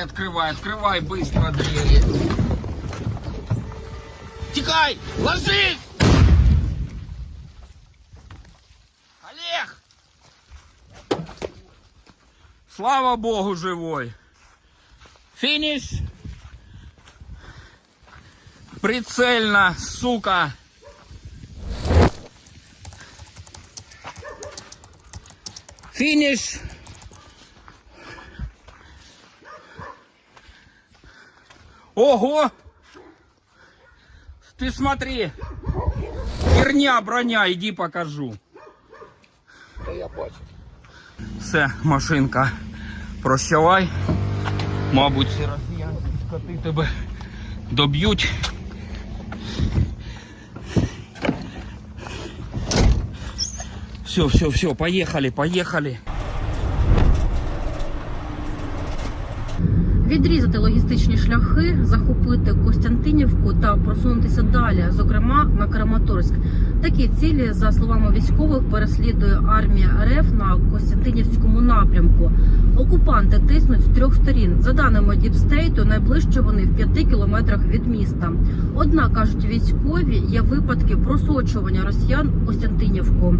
открывай, открывай быстро двери. Тикай! Ложись! Олег! Слава Богу, живой. Финиш. Прицельно, сука. Финиш. Ого! Ты смотри. Херня, броня, иди покажу. Та я бачу. Все, машинка. Прощавай. Мабуть, ці росіянські скоти тебе доб'ють. Все, все, все, поехали, поехали. Відрізати логістичні шляхи, захопити Костянтинівку та просунутися далі, зокрема на Краматорськ. Такі цілі, за словами військових, переслідує армія РФ на Костянтинівському напрямку. Окупанти тиснуть з трьох сторін. За даними Діпстейту, найближче вони в п'яти кілометрах від міста. Однак кажуть військові, є випадки просочування росіян Костянтинівку.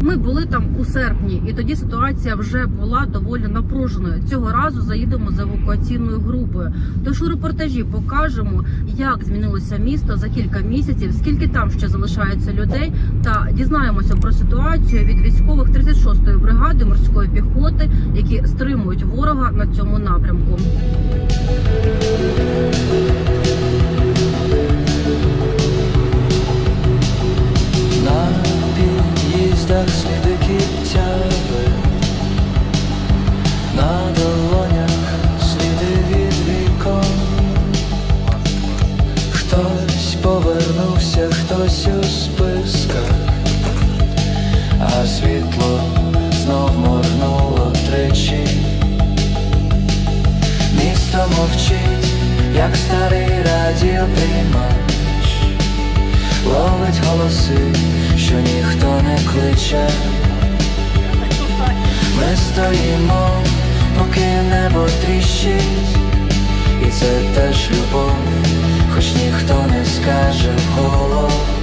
Ми були там у серпні, і тоді ситуація вже була доволі напруженою. Цього разу заїдемо з евакуаційною групою. Тож у репортажі покажемо, як змінилося місто за кілька місяців, скільки там ще залишається людей, та дізнаємося про ситуацію від військових 36-ї бригади морської піхоти, які стримують ворога на цьому напрямку. Хтось у списках, а світло знов моргнуло тричі. Місто мовчить, як старий радіоприймач ловить голоси, що ніхто не кличе. Ми стоїмо, поки небо тріщить, і це теж любов, хоч ніхто не скаже вголос.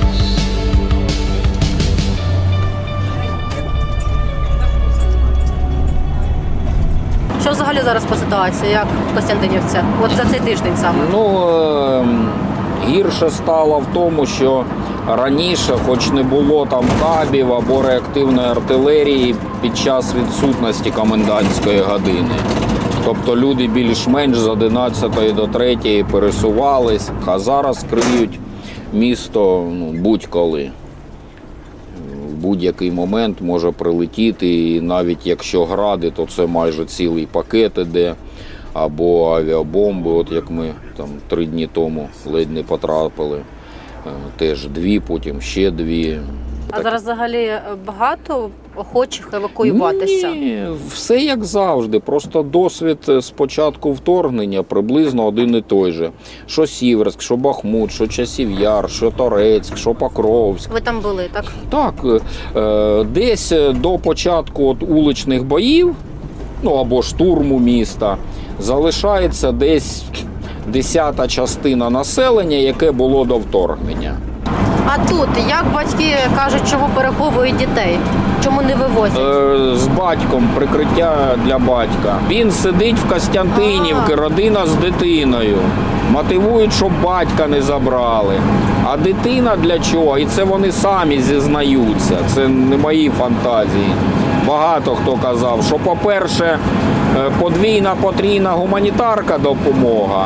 Що взагалі зараз по ситуації? Як в Костянтинівці? От за цей тиждень саме. Ну, ем, гірше стало в тому, що раніше, хоч не було там кабів або реактивної артилерії під час відсутності комендантської години. Тобто люди більш-менш з 11 до 3 пересувались, а зараз криють місто ну, будь-коли. Будь-який момент може прилетіти, і навіть якщо гради, то це майже цілий пакет іде, або авіабомби, от як ми там три дні тому ледь не потрапили. Е, Теж дві, потім ще дві. А зараз взагалі е, багато охочих евакуюватися. Ні, все як завжди. Просто досвід е, з початку вторгнення приблизно один і той же. Що Сіверськ, що Бахмут, що Часів Яр, що Торецьк, що Покровськ. Ви там були, так? Так, е, е, десь до початку от уличних боїв, ну або штурму міста, залишається десь десята частина населення, яке було до вторгнення. А тут як батьки кажуть, чому переховують дітей? Чому не вивозять? Е, з батьком прикриття для батька. Він сидить в Костянтинівці, родина з дитиною. Мотивують, щоб батька не забрали. А дитина для чого? І це вони самі зізнаються. Це не мої фантазії. Багато хто казав, що, по-перше, е, подвійна потрійна гуманітарка допомога.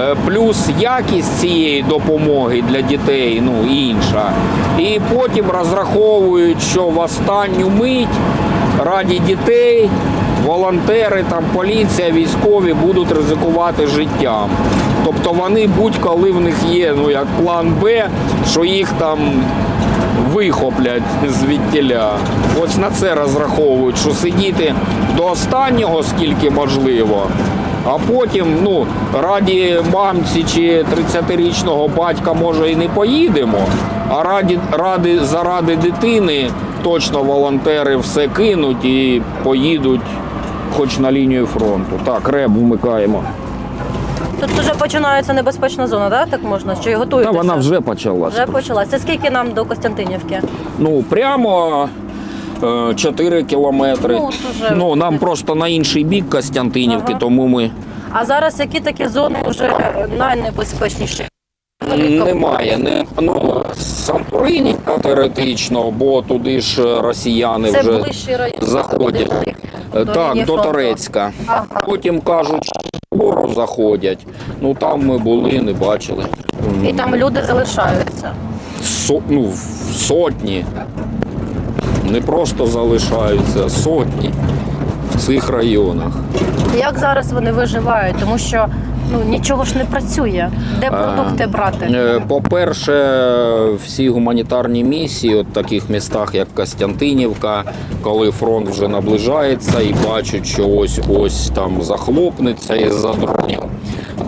Е, Плюс якість цієї допомоги для дітей ну інша. І потім розраховують, що в останню мить раді дітей волонтери, там поліція, військові будуть ризикувати життям. Тобто вони будь-коли в них є ну як план Б, що їх там вихоплять звідтіля. Ось на це розраховують, що сидіти до останнього, скільки можливо. А потім, ну, раді мамці чи 30-річного батька, може, і не поїдемо. А раді, ради, заради дитини точно волонтери все кинуть і поїдуть хоч на лінію фронту. Так, реб вмикаємо. Тут вже починається небезпечна зона, да? так можна? Чи Та готуєтеся? вона вже почалася. Вже почалася. Це скільки нам до Костянтинівки? Ну, прямо 4 кілометри. Ну, от уже- Ну, нам просто на інший бік Костянтинівки, Ага. тому ми А зараз які такі зони вже найнебезпечніші? немає. Не, ну, Санторині теоретично, бо туди ж росіяни Це вже ближчий район. заходять. Е, так, до фронту. Турецька. Ага. Потім кажуть, що вгору заходять. Ну там ми були, не бачили. І там люди залишаються. Со, ну, в сотні. Не просто залишаються, сотні в цих районах. Як зараз вони виживають? Тому що ну нічого ж не працює. Де продукти брати? Е, По-перше, всі гуманітарні місії, от таких містах, як Костянтинівка, коли фронт вже наближається і бачать, що ось ось там захлопнеться із-за дронів,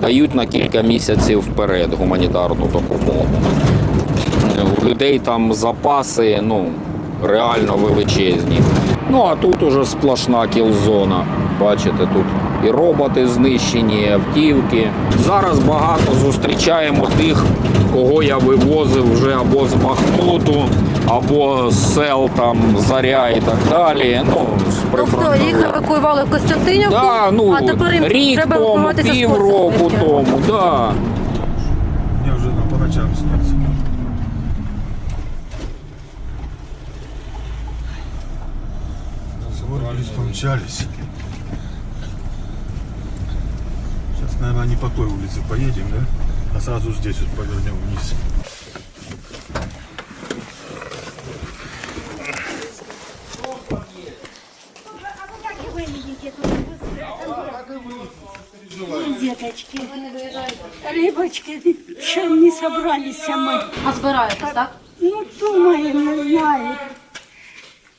дають на кілька місяців вперед гуманітарну допомогу. Е, У людей там запаси ну, реально величезні. Ну а тут уже сплошна кілзона. Бачите, тут і роботи знищені, і автівки. Зараз багато зустрічаємо тих, кого я вивозив вже або з Бахмуту, або з сел там Заря і так далі. Ну, з Тобто їх евакуювали в Костянтинівку, Да, ну, а тепер їм рік треба тому, півроку Костянтинівки. тому. Да. Мне уже на, по ночам снятся. Собрались, помчались. Сейчас, наверное, не по той улице поедем, да? А сразу здесь вот повернем вниз. Деточки, рыбочки, еще не собрались мы. А збираєтесь, так? Ну, думаем, не знаю.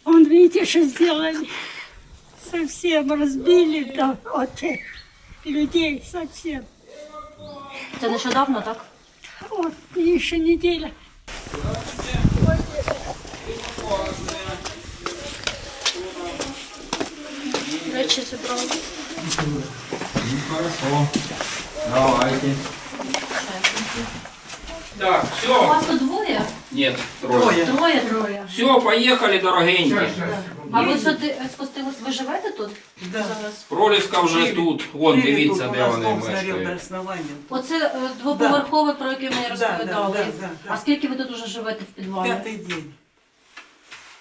Он, видите, что сделали? Совсем разбили да, вот э, людей совсем. Це нещодавно, так? Вот, еще неделя. Речі зібрали. Давайте. Так, У все. вас тут двоє? Нет, трое. Троє? Троє. Все, поїхали, дорогенькі. А ви що ти спустились, ви живете тут? Зараз. Проліска вже тут. Вон, дивіться, де вони Дом сгорел до мешкають. основания. Оце е, двоповерховий, про який мені Да, розповідали. да, да, да. А скільки ви тут уже живете в підвалі? Пятый день.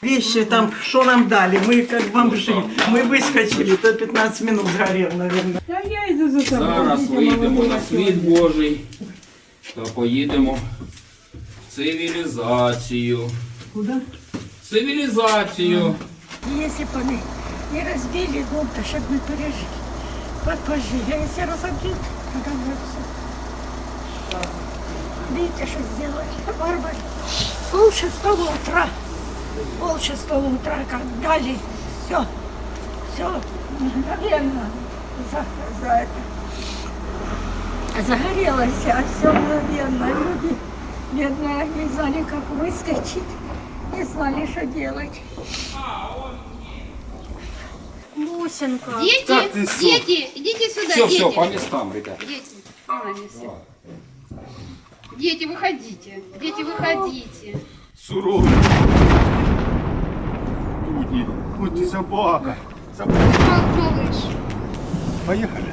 Вещи там, что нам дали, мы как бомжи. Мы выскочили, то 15 минут сгорел, наверное. Да я иду за тобой. Зараз вийдемо на світ Божий та поїдемо в цивілізацію. Куда? Цивілізацію. Если бы они не разбили дом, то чтобы мы пережили. По- Пожили. А если разобьют, тогда мы все. Видите, что сделали? Варвары. Пол шестого утра. Пол шестого утра, как дали. Все. Все. Мгновенно. За, за это. Загорелось, а все мгновенно. Люди, бедные, не знали, как выскочить. Не знали, что делать. Бусинка. Дети, дети, идите сюда, Все, дети. все, по местам, ребят. Дети. Дети, выходите. Дети, выходите. Суровый. Люди, будьте собака. Собака. Мал- Малыш. Поехали.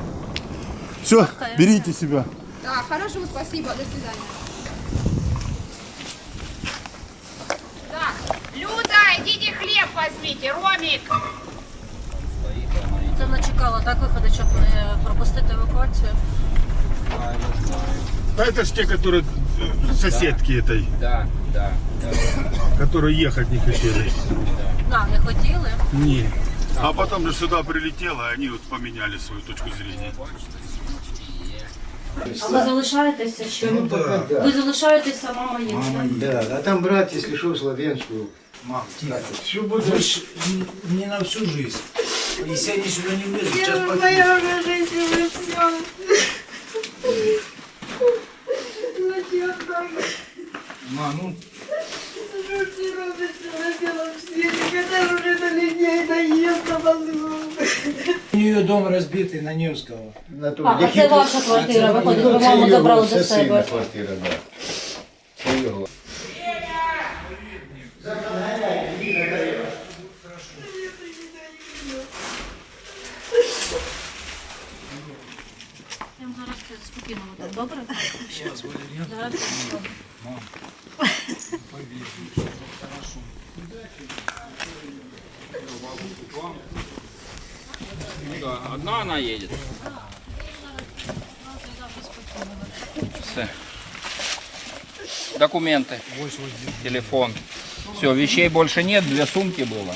Все, берите себя. Да, хорошо, спасибо, до свидания. Так, Люда, идите хлеб возьмите, Ромик. Це вона чекала так виходить, щоб не пропустити евакуацію. А это ж те, которые э, соседки этой, Да, да, да. которые ехать не хотели. Да, не хотіли. Не. А потом же сюда прилетело, и они вот поменяли свою точку зрения. А ви залишаєтеся що? Ви залишаєтеся, мама є. Да, а там брат, если что, славянскую. Мам, тихо. Что будет? Больше не на всю жизнь. Если они сюда не влезут, сейчас Моя уже жизнь уже все. Зачем так? Ма, ну, Что ты робишь на белом свете, когда уже до людей доест до Мозгов? не дом разбитый на Невского. На ту- А, а це тут- ваша квартира, виходить, Ну, це маму його, забрали це до сина себе. квартира, да. Це його. Я вам зараз це спокійно буде, добре? Зараз добре. Одна она едет. Все. Документы. Телефон. Все, вещей больше нет, две сумки было.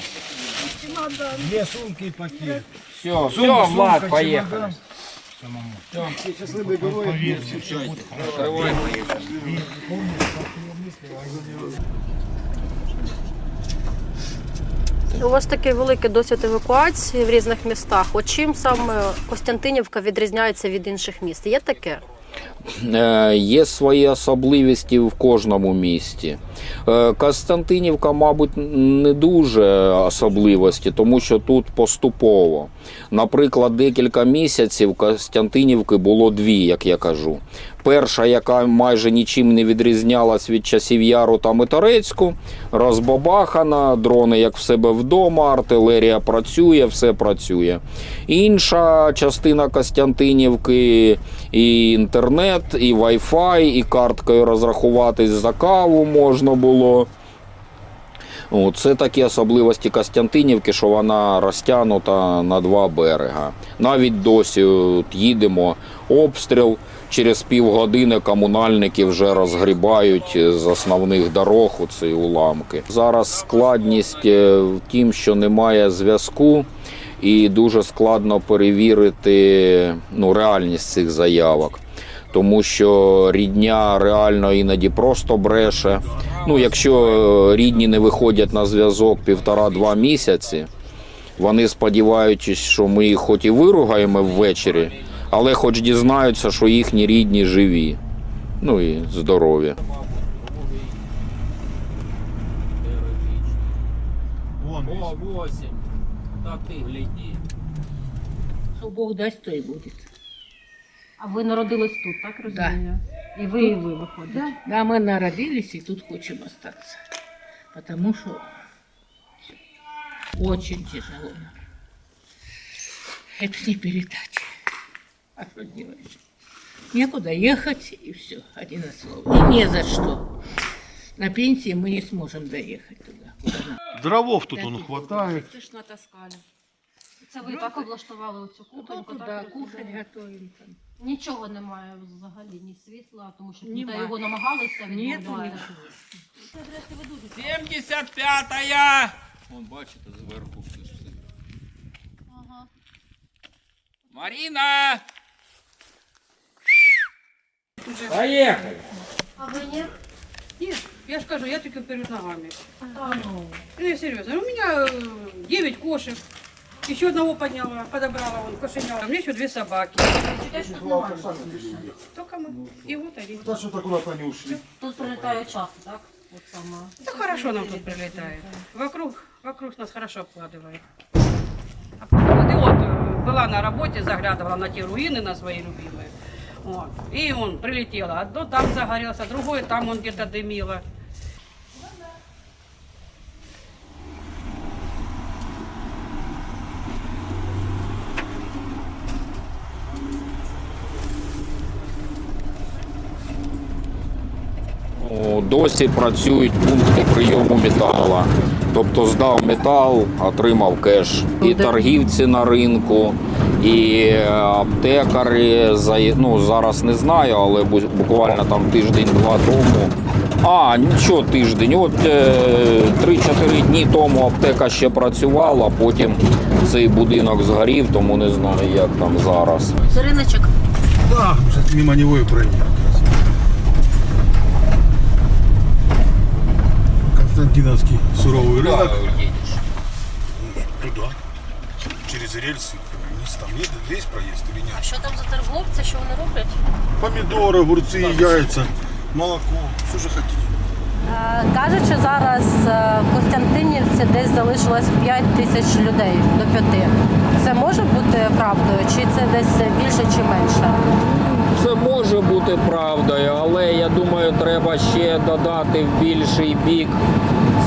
Две сумки и пакет. Все, все, Влад, поехали. Открывай, У вас такий великий досвід евакуації в різних містах. От чим саме Костянтинівка відрізняється від інших міст? Є таке? Е, Є свої особливості в кожному місті. Е, Костянтинівка, мабуть, не дуже особливості, тому що тут поступово. Наприклад, декілька місяців Костянтинівки було дві, як я кажу. Перша, яка майже нічим не відрізнялась від часів Яру та Миторецьку, розбабахана, дрони як в себе вдома, артилерія працює, все працює. Інша частина Костянтинівки і інтернет, і Wi-Fi, і карткою розрахуватись за каву можна було. Це такі особливості Костянтинівки, що вона розтягнута на два берега. Навіть досі от, їдемо обстріл. Через півгодини комунальники вже розгрібають з основних дорог у ці уламки. Зараз складність е, в тім, що немає зв'язку, і дуже складно перевірити ну, реальність цих заявок. Тому що рідня реально іноді просто бреше. Ну, якщо е, рідні не виходять на зв'язок півтора-два місяці, вони сподіваючись, що ми їх хоч і виругаємо ввечері, але хоч дізнаються, що їхні рідні живі. Ну і здорові. Вон, О, 8. Та ти гляді. Что Бог даст, то и будет. А ви народились тут, так розумію? І ви, і ви виходите. Да, да, мы народились и тут хотим остаться. Потому что очень тяжело. Это не передать. А что делаешь? Некуда ехать, и все, один слово. И не за что. На пенсии мы не сможем доехать туда. куда. Дровов тут он хватает. Це ж натаскали. Це ви так облаштували оцю Ну, кухоньку, туда так? кушать готовим там. Нічого немає взагалі, ні світла, тому що Нема. та його намагалися Нету відновляти. ничего. 75-я! Вон, бачите, зверху все. Ага. Маріна! Поїхали! А ви ні? Нет, я же скажу, я только вперед ногами. Та ну. Ну, я серьезно. У меня 9 кошек. Еще одного подняла, подобрала, вон, кошеня. У меня еще две собаки. Чуєш, тут немає. Только мы. И вот они. Да что так куда-то они ушли? Тут прилітає часто, так? От саме. Да хорошо нам тут прилетает. Вокруг, вокруг нас хорошо обкладывает. Обкладывает. И вот э, была на работе, заглядывала на те руины, на свои любимые. Вот. И он прилетело. Одно там загорелся, другое там он где-то дымило. Досі працюють пункти прийому металу. Тобто здав метал, отримав кеш. І торгівці на ринку, і аптекари. Ну, зараз не знаю, але буквально там тиждень-два тому. А, нічого тиждень. От е, 3-4 дні тому аптека ще працювала, потім цей будинок згорів, тому не знаю, як там зараз. Це риночок. Да, сейчас мимо него и проедем. Константиновский суровый рынок. Туда. Через рельсы. Вниз там есть, есть проезд или нет? Що там за торговці, що вони роблять? Помидоры, огурцы, яйца, молоко. Что же хотите? Е, Кажуть, що зараз е, в Костянтинівці десь залишилось 5 тисяч людей до п'яти. Це може бути правдою, чи це десь більше чи менше? Це може бути правдою, але я думаю, треба ще додати в більший бік.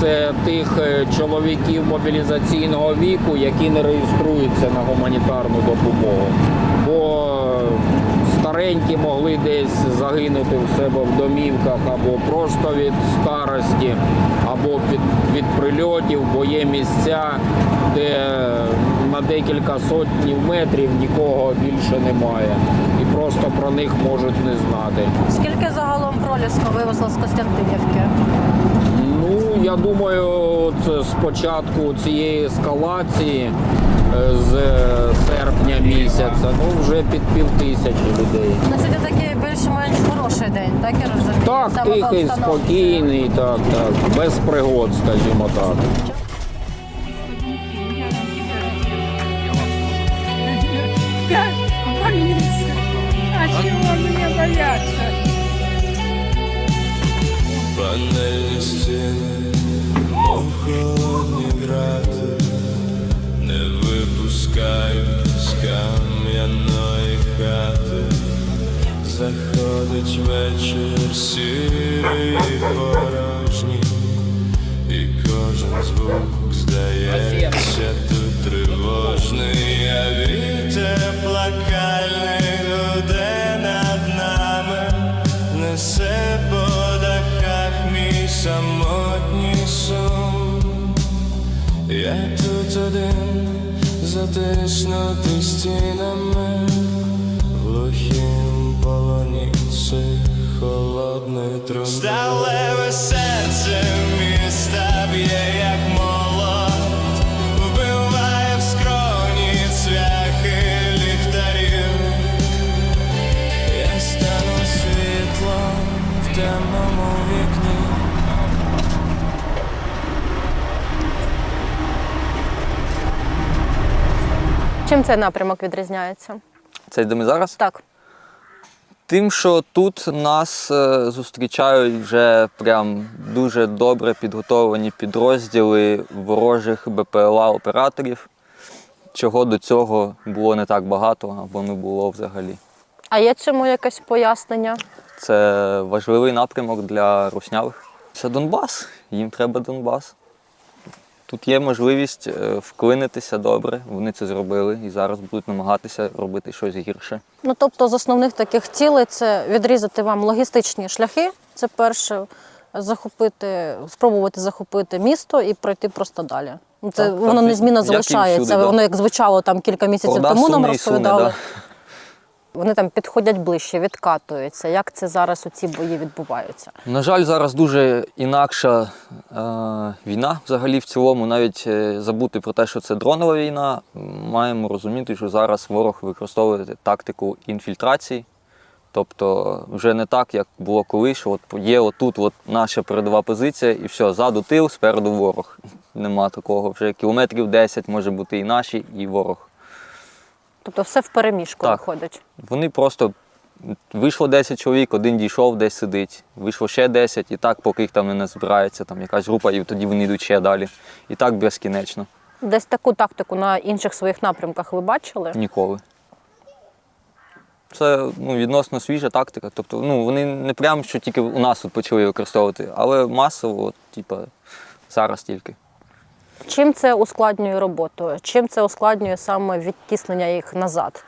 Це тих е, чоловіків мобілізаційного віку, які не реєструються на гуманітарну допомогу. Бо старенькі могли десь загинути в себе в домівках або просто від старості, або від, від прильотів, бо є місця, де на декілька сотнів метрів нікого більше немає. Просто про них можуть не знати. Скільки загалом проліска вивезла з Костянтинівки? Ну, я думаю, от з початку цієї ескалації е, з серпня місяця, ну вже під пів тисячі людей. Сьогодні такий більш-менш хороший день, так я розумію? Так, Саме тихий, спокійний, так, так, без пригод, скажімо так. Панельні стіни, мов холодні грати, не випускають з кам'яної хати. Заходить вечір сірий і порожній, і кожен звук здається тут тривожний, а вітер затиснутий стінами, в глухім полоні цих холодний Чим цей напрямок відрізняється? Це де ми зараз? Так. Тим, що тут нас е, зустрічають вже прям дуже добре підготовлені підрозділи ворожих БПЛА операторів, чого до цього було не так багато або не було взагалі. А є цьому якесь пояснення? Це важливий напрямок для руснявих. Це Донбас, їм треба Донбас. Тут є можливість е, вклинитися добре, вони це зробили і зараз будуть намагатися робити щось гірше. Ну тобто, з основних таких цілей це відрізати вам логістичні шляхи. Це перше, захопити, спробувати захопити місто і пройти просто далі. Ну, Це Так, воно так, незмінно як залишається. всюди. Воно як звучало там кілька місяців Орда тому, нам суне і розповідали. да. Вони там підходять ближче, відкатуються. Як це зараз у ці бої відбуваються? На жаль, зараз дуже інакша е, війна взагалі в цілому. Навіть е, забути про те, що це дронова війна, маємо розуміти, що зараз ворог використовує тактику інфільтрації. Тобто вже не так, як було колись, що от є отут от наша передова позиція, і все, ззаду тил, спереду ворог. Нема такого. Вже кілометрів 10 може бути і наші, і ворог. Тобто все в переміжку Так. виходить. Вони просто вийшло 10 чоловік, один дійшов, десь сидить. Вийшло ще 10, і так, поки їх там не назбирається, там якась група, і тоді вони йдуть ще далі. І так безкінечно. Десь таку тактику на інших своїх напрямках ви бачили? Ніколи. Це ну, відносно свіжа тактика. Тобто, ну, вони не прямо що тільки у нас тут почали використовувати, але масово, от, типа, зараз тільки. Чим це ускладнює роботу? Чим це ускладнює саме відтіснення їх назад?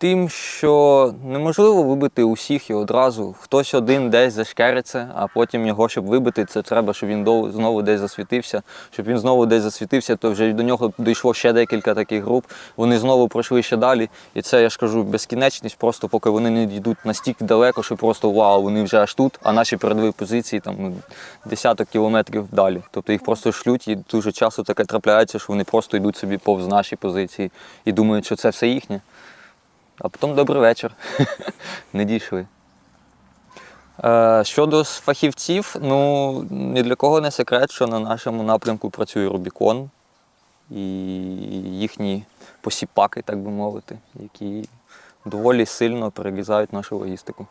Тим, що неможливо вибити усіх і одразу. Хтось один десь зашкериться, а потім його, щоб вибити, це треба, щоб він знову десь засвітився. Щоб він знову десь засвітився, то вже до нього дійшло ще декілька таких груп. Вони знову пройшли ще далі. І це, я ж кажу, безкінечність, просто поки вони не дійдуть настільки далеко, що просто вау, вони вже аж тут, а наші передові позиції там ну, десяток кілометрів далі. Тобто їх просто шлють, і дуже часто таке трапляється, що вони просто йдуть собі повз наші позиції і думають, що це все їхнє. А потім добрий вечір. Не дійшли. Е, щодо фахівців, ну ні для кого не секрет, що на нашому напрямку працює Рубікон і їхні посіпаки, так би мовити, які доволі сильно перерізають нашу логістику.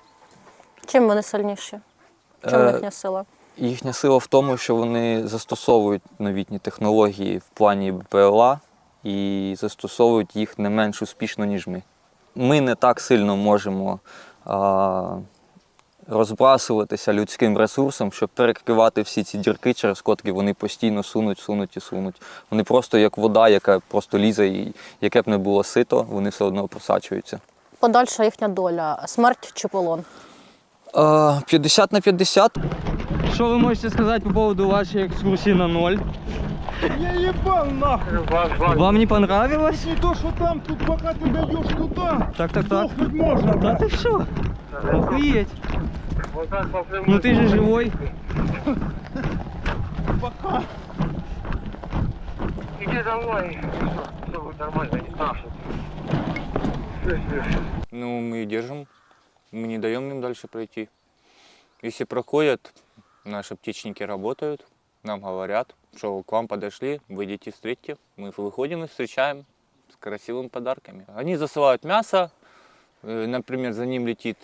Чим вони сильніші? Чому Е, їхня сила? Їхня сила в тому, що вони застосовують новітні технології в плані БПЛА і застосовують їх не менш успішно, ніж ми. Ми не так сильно можемо а, розбрасуватися людським ресурсом, щоб перекривати всі ці дірки, через котрі вони постійно сунуть, сунуть і сунуть. Вони просто як вода, яка просто лізе, і яке б не було сито, вони все одно просачуються. Подальша їхня доля смерть чи полон? 50 на 50. Що ви можете сказати по поводу вашої екскурсії на ноль? Я ебал нахуй. Вам не понравилось? Не то, что там, тут пока ты дойдешь туда, Так, так, так. сдохнуть можно. Да ты что? Охуеть. Ну ты же живой. Пока. Ну, мы держим, мы не даем им дальше пройти. Если проходят, наши птичники работают, нам говорят, что к вам подошли, выйдите, встретите. Мы выходим и встречаем с красивыми подарками. Они засылают мясо, э, например, за ним летит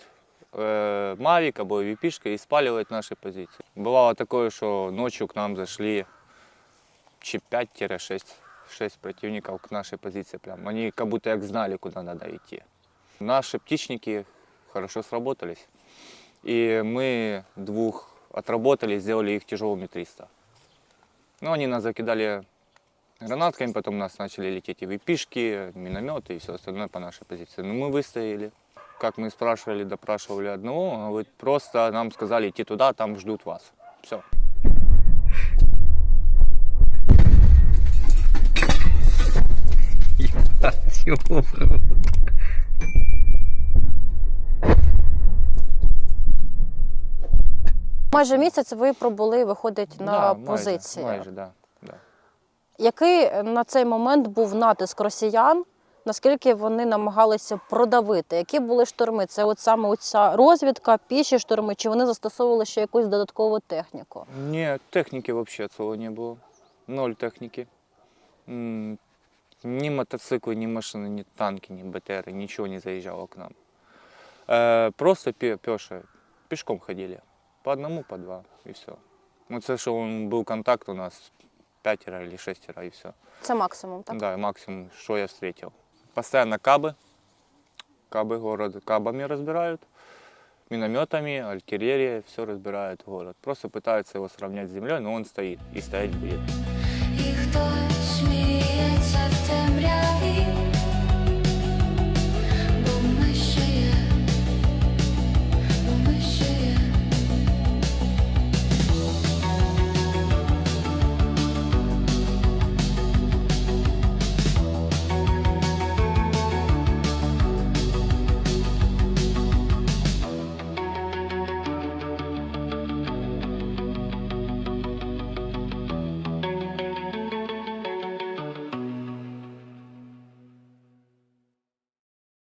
э, Мавик або Випишка и спаливает наши позиции. Бывало такое, что ночью к нам зашли чи 5-6 6 противников к нашей позиции прям. Они как будто как знали, куда надо идти. Наши птичники хорошо сработались. И мы двух отработали, сделали их тяжелыми 300. Ну, они нас закидали гранатками, потом нас начали лететь и выпишки, минометы и все остальное по нашей позиции. Но мы выстояли. Как мы спрашивали, допрашивали одного, он говорит, просто нам сказали идти туда, там ждут вас. Все. Майже місяць ви пробули, виходить, на Да, майже, позиції. Майже, да, да. Який на цей момент був натиск росіян? Наскільки вони намагалися продавити? Які були шторми? Це от саме ця розвідка, піші шторми, чи вони застосовували ще якусь додаткову техніку? Нет, техники вообще от слова не было. Ноль техники. М, Ни мотоциклы, ни машины, ни танки, ни БТР, ничего не заезжало к нам. Э, Просто пе- пешие, пешком ходили. По одному, по два, и все. Ну, це що он был контакт у нас пятеро или шестеро, и все. Це максимум, так? Да, максимум, что я встретил. Постоянно кабы. Кабы город кабами разбирают. Минометами, артиллерия, все разбирают город. Просто пытаются его сравнять с землей, но он стоит и стоять будет. І хтось